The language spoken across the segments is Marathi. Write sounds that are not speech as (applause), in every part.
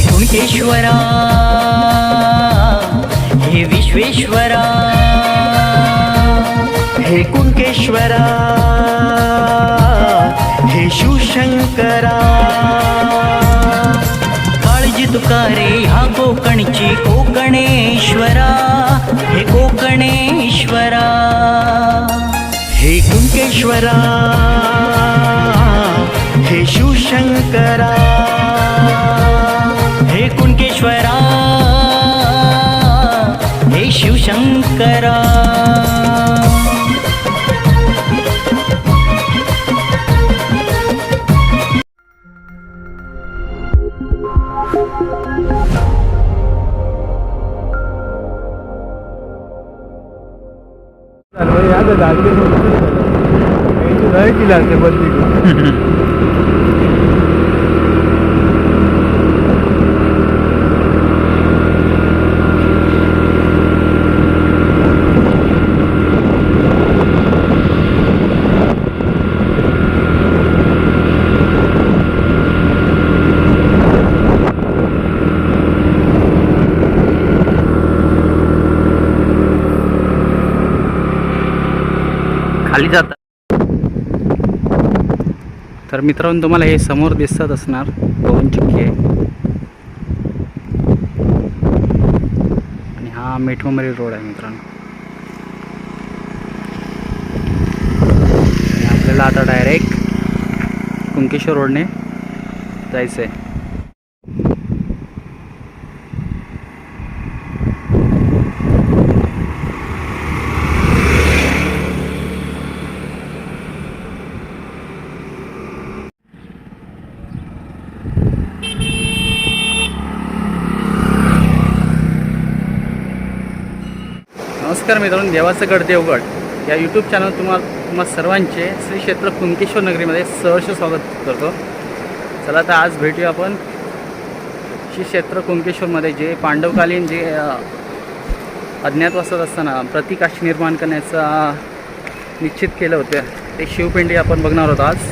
कुंकेश्वरा हे विश्वेश्वरा हे कुंकेश्वरा हे शिवशंकरा काळजी तुकारे हा कोकणची कोकणेश्वरा हे कोकणेश्वरा. हे कुंकेश्वरा हे शिवशंकरा जागे (laughs) नाही केलं असते बदली (laughs) खाली जातात तर मित्रांनो तुम्हाला हे समोर दिसत असणार पवन चक्की. आहे आणि हा मिठमरी रोड आहे मित्रांनो. आणि आपल्याला आता डायरेक्ट कुंकेश्वर रोडने जायचं आहे नमस्कार मित्रांनो देवाचं गड देवगड या यूट्यूब चॅनल तुम्हाला तुम्हा सर्वांचे श्री क्षेत्र कुंकेश्वर नगरीमध्ये सहर्ष स्वागत करतो. चला तर आज भेटूया आपण श्री क्षेत्र कुंकेश्वरमध्ये जे पांडवकालीन जे अज्ञातवासात असताना प्रतिकाश निर्माण करण्याचा निश्चित केलं होतं ते शिवपिंडी आपण बघणार आहोत आज.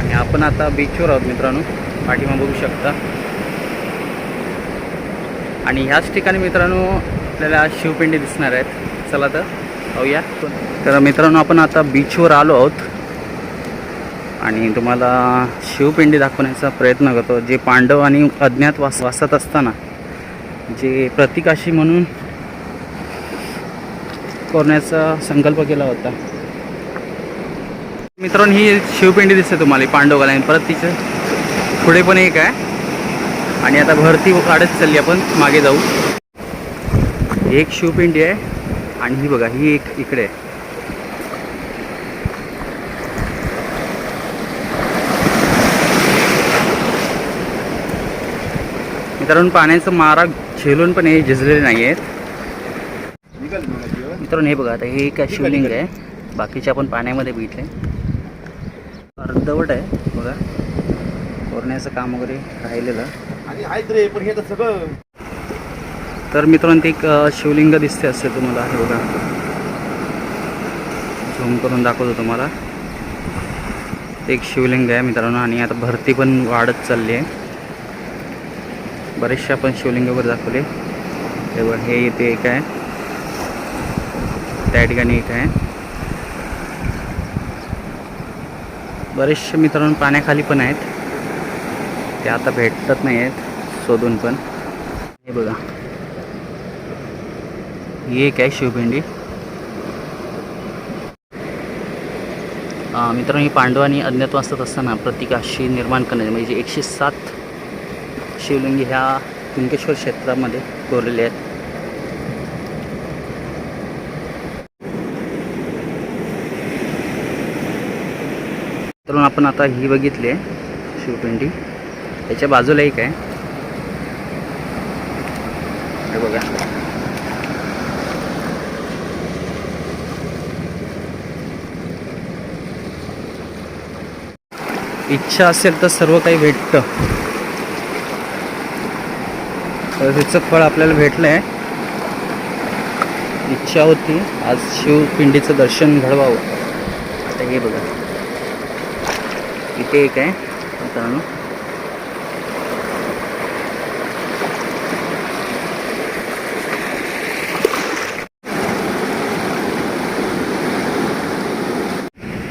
आणि आपण आता बीचवर आहोत मित्रांनो पाठीमा बघू शकता. आणि ह्याच ठिकाणी मित्रांनो आपल्याला शिवपिंडी दिसणार आहेत. चला तर पाहूया. तर मित्रांनो आपण आता बीचवर आलो आहोत. आणि तुम्हाला शिवपिंडी दाखवण्याचा प्रयत्न करतो. जे पांडव आणि अज्ञात वास वासत असताना जे प्रतिकाशी म्हणून करण्याचा संकल्प केला होता. मित्रांनो ही शिवपिंडी दिसते तुम्हाला पांडवकाला परत तिचं पुढे पण एक आहे. आणि आता भरती काढत चालली आपण मागे जाऊ. एक शिवपिंडी आहे आणि ही बघा ही एक इकडे आहे. मित्रांनो पाण्याचं मारा झेलून पण हे झिजलेले नाही आहेत. मित्रांनो हे बघा आता हे एक शिवलिंग आहे. बाकीचे आपण पाण्यामध्ये भेटले अर्धवट आहे बघा. कोरण्याचं काम वगैरे राहिलेलं. आणि आहेत रे पण हे तर सगळं तर मित्रांनो ते एक शिवलिंग दिसते असते तुम्हाला हे बघा. झूम करून दाखवतो तुम्हाला. ते एक शिवलिंग आहे मित्रांनो आणि आता भरती पण वाढत चालली आहे. बरेचसे आपण शिवलिंग वगैरे दाखवले. हे हे इथे एक आहे. त्या ठिकाणी एक आहे. बरेचसे मित्रांनो पाण्याखाली पण आहेत. ते आता भेटत नाही आहेत शोधून पण. हे बघा. ही एक आहे शिवपिंडी? मित्रांनो ही पांडवांनी अज्ञातवासात असताना प्रतिकाशी निर्माण करण्याचे म्हणजे एकशे सात शिवलिंगी ह्या कुंकेश्वर क्षेत्रामध्ये कोरलेले आहेत. मित्रांनो आपण आता ही बघितली आहे शिवपिंडी. त्याच्या बाजूला एक आहे. हे बघा. इच्छा असेल तर सर्व काही भेटतं. तर त्याचं फळ आपल्याला भेटलं आहे इच्छा होती. आज शिवपिंडीचं दर्शन घडवावं. आता हे बघा. इथे एक आहे. मित्रांनो.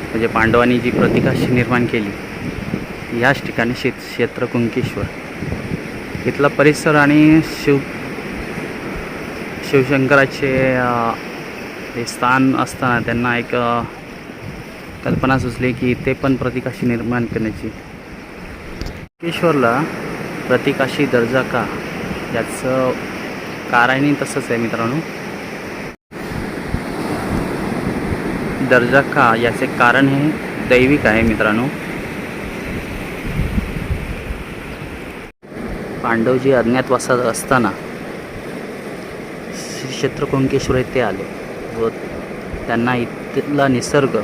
म्हणजे पांडवांनी जी प्रतिकाशी निर्माण केली. याच ठिकाणी शेत क्षेत्र कुंकेश्वर. इथला परिसर आणि शिव शिवशंकराचे हे स्थान असताना त्यांना एक कल्पना सुचली की इथे पण प्रतिकाशी निर्माण करण्याची. कुंकेश्वरला प्रतिकाशी दर्जा का? याचं कारणही तसंच आहे मित्रांनो. दर्जा का? याचे कारण हे दैविक आहे मित्रांनो. पांडवजी अज्ञातवासात असताना श्री क्षेत्रकुंकेश्वर येथे आले व त्यांना इथला निसर्ग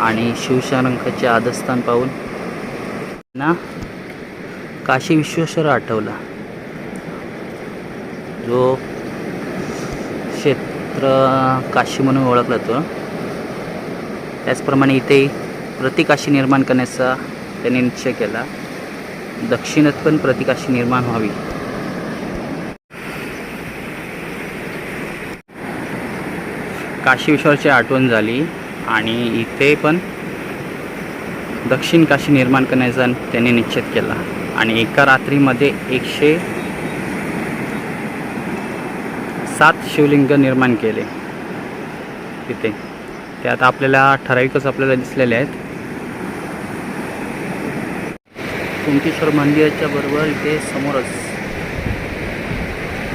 आणि शिवशंकराचे आदस्थान पाहून त्यांना काशी विश्वेश्वर आठवला. जो क्षेत्र काशी म्हणून ओळखला तो त्याचप्रमाणे इथे प्रतिकाशी निर्माण करण्याचा त्यांनी निश्चय केला. दक्षिणेत पण प्रतिकाशी निर्माण व्हावी. काशी विश्वाची आठवण झाली आणि इथे पण दक्षिण काशी निर्माण करण्याचा त्यांनी निश्चित केला. आणि एका रात्रीमध्ये एकशे सात शिवलिंग निर्माण केले. तिथे ते आता आपल्याला ठराविकच आपल्याला दिसलेले आहेत. कुंकेश्वर मंदिराच्या बरोबर इथे समोरच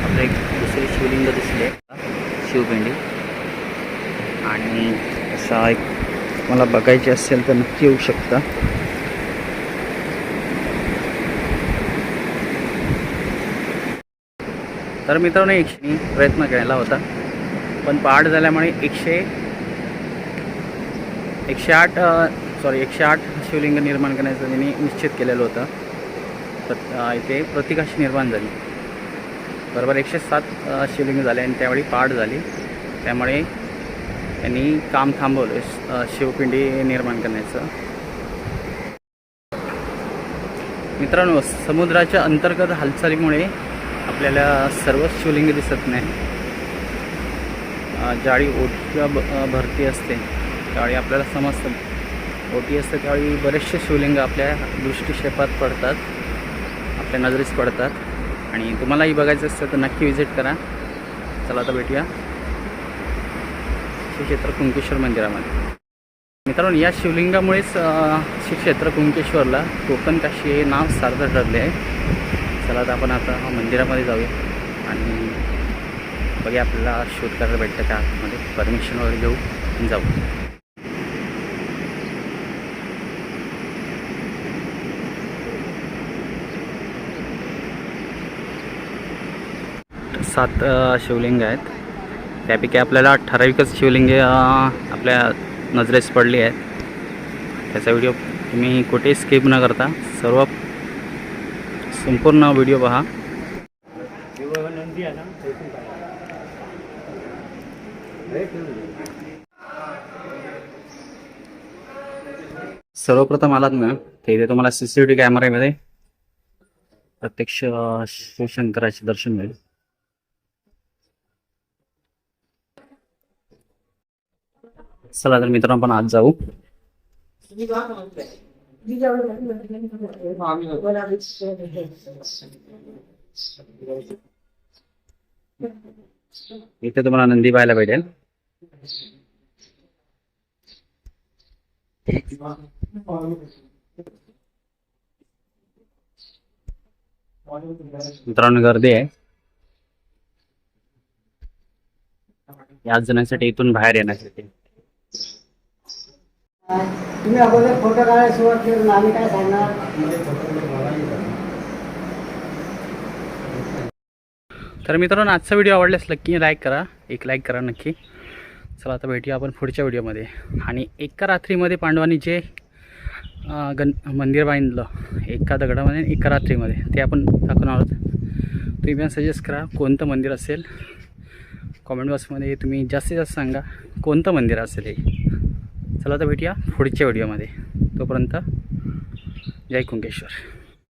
आपलं एक दुसरे शिवलिंग दिसले. शिवपिंडी. आणि असा एक मला बघायचे असेल तर नक्की येऊ शकता. तर मित्रांनो एकशे प्रयत्न केला होता. पण पहाट झाल्यामुळे एकशे एकशे आठ सॉरी एकशे आठ शिवलिंग निर्माण करण्याचं त्यांनी निश्चित केलेलं होतं. तर इथे प्रतिकाशी निर्माण झाली. बरोबर एकशे सात शिवलिंग झाले आणि त्यावेळी पाठ झाली. त्यामुळे त्यांनी काम थांबवलं शिवपिंडी निर्माण करण्याचं. मित्रांनो समुद्राच्या अंतर्गत हालचालीमुळे आपल्याला सर्वच शिवलिंग दिसत नाही. जाळी ज्यावेळी ब भरती असते त्यावेळी आपल्याला समजतं ओटी असते त्यावेळी बरेचसे शिवलिंग आपल्या दृष्टिक्षेपात पडतात आपल्या नजरेस पडतात. आणि तुम्हालाही बघायचं असतं तर नक्की विजिट करा. चला आता भेटूया. श्री क्षेत्र कुंकेश्वर मंदिरामध्ये. मित्रांनो या शिवलिंगामुळेच श्री क्षेत्र कुंकेश्वरला कोकण काशी हे नाव सार्थ ठरले आहे. चला आता आपण आता मंदिरामध्ये जाऊया. आणि बघे आपल्याला शोध करायला भेटतं का? आतमध्ये परमिशन वगैरे घेऊ जाऊ. सात शिवलिंग आहेत. त्यापैकी आपल्याला ठराविकच शिवलिंगे आपल्या नजरेस पडली आहेत. त्याचा व्हिडिओ तुम्ही कुठेही स्किप न करता सर्व संपूर्ण व्हिडिओ पहा. सर्वप्रथम आलात ना ते इथे तुम्हाला सी सी टी व्ही कॅमेऱ्यामध्ये प्रत्यक्ष शिवशंकराचे दर्शन मिळेल. चला तर मित्रांनो आपण आज जाऊ. इथे तुम्हाला नंदी पाहायला भेटेल. मित्रांनो गर्दी आहे. याच जणांसाठी इथून बाहेर येण्यासाठी. तुम्ही अगोदर फोटो काढायला सुरुवात केली आम्ही काय सांगणार? तर मित्रांनो आजचा व्हिडिओ आवडल्यास नक्की लाईक करा. एक लाईक करा नक्की. चला आता भेटूया आपण पुढच्या व्हिडिओमध्ये. आणि एका रात्रीमध्ये पांडवांनी जे गण मंदिर बांधलं एका दगडामध्ये आणि एका रात्रीमध्ये ते आपण दाखवणार आहोत. तुम्ही पण सजेस्ट करा कोणतं मंदिर असेल. कॉमेंट बॉक्समध्ये तुम्ही जास्तीत जास्त सांगा कोणतं मंदिर असेल हे. चला तर भेटूया पुढच्या व्हिडिओमध्ये. तोपर्यंत जय कुंकेश्वर.